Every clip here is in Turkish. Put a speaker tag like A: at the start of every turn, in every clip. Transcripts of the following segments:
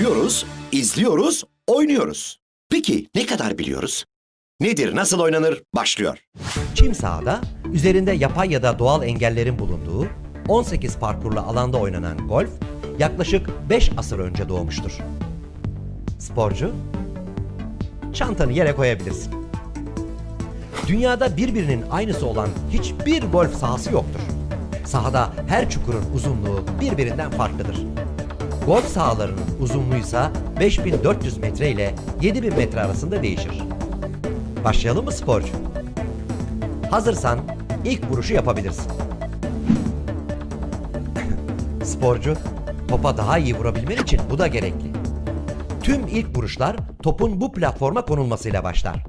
A: Görüyoruz, izliyoruz, oynuyoruz. Peki ne kadar biliyoruz? Nedir, nasıl oynanır? Başlıyor.
B: Çim sahada üzerinde yapay ya da doğal engellerin bulunduğu 18 parkurlu alanda oynanan golf yaklaşık 5 asır önce doğmuştur. Sporcu, çantanı yere koyabilirsin. Dünyada birbirinin aynısı olan hiçbir golf sahası yoktur. Sahada her çukurun uzunluğu birbirinden farklıdır. Golf sahalarının uzunluğu ise 5400 metre ile 7000 metre arasında değişir. Başlayalım mı sporcu? Hazırsan ilk vuruşu yapabilirsin. Sporcu, topa daha iyi vurabilmen için bu da gerekli. Tüm ilk vuruşlar topun bu platforma konulmasıyla başlar.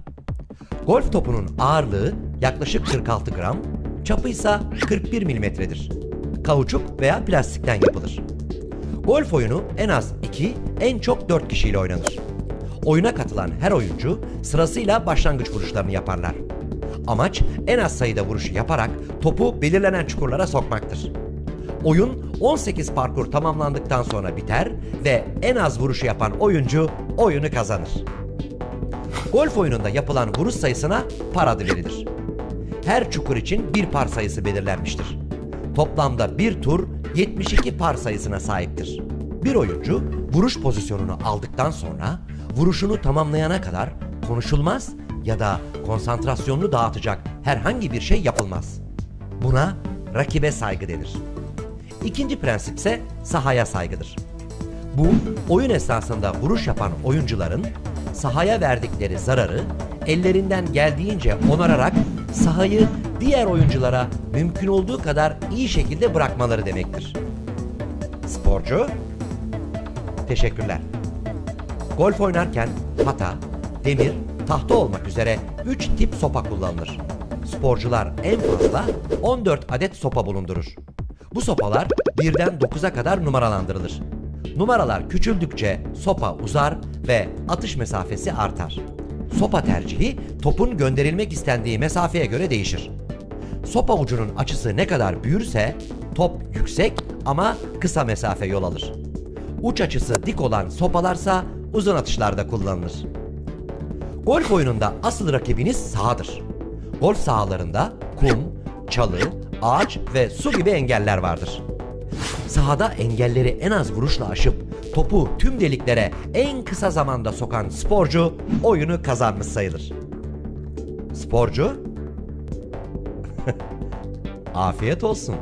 B: Golf topunun ağırlığı yaklaşık 46 gram, çapı ise 41 milimetredir. Kauçuk veya plastikten yapılır. Golf oyunu en az 2, en çok 4 kişiyle oynanır. Oyuna katılan her oyuncu sırasıyla başlangıç vuruşlarını yaparlar. Amaç en az sayıda vuruş yaparak topu belirlenen çukurlara sokmaktır. Oyun 18 parkur tamamlandıktan sonra biter ve en az vuruşu yapan oyuncu oyunu kazanır. Golf oyununda yapılan vuruş sayısına par adı verilir. Her çukur için bir par sayısı belirlenmiştir. Toplamda bir tur 72 par sayısına sahiptir. Bir oyuncu vuruş pozisyonunu aldıktan sonra vuruşunu tamamlayana kadar konuşulmaz ya da konsantrasyonunu dağıtacak herhangi bir şey yapılmaz. Buna rakibe saygı denir. İkinci prensip ise sahaya saygıdır. Bu oyun esnasında vuruş yapan oyuncuların sahaya verdikleri zararı ellerinden geldiğince onararak sahayı diğer oyunculara mümkün olduğu kadar iyi şekilde bırakmaları demektir. Sporcu Teşekkürler. Golf oynarken hata, demir, tahta olmak üzere 3 tip sopa kullanılır. Sporcular en fazla 14 adet sopa bulundurur. Bu sopalar 1'den 9'a kadar numaralandırılır. Numaralar küçüldükçe sopa uzar ve atış mesafesi artar. Sopa tercihi topun gönderilmek istendiği mesafeye göre değişir. Sopa ucunun açısı ne kadar büyürse top yüksek ama kısa mesafe yol alır. Uç açısı dik olan sopalarsa uzun atışlarda kullanılır. Golf oyununda asıl rakibiniz sahadır. Golf sahalarında kum, çalı, ağaç ve su gibi engeller vardır. Sahada engelleri en az vuruşla aşıp topu tüm deliklere en kısa zamanda sokan sporcu oyunu kazanmış sayılır. Sporcu Afiyet olsun.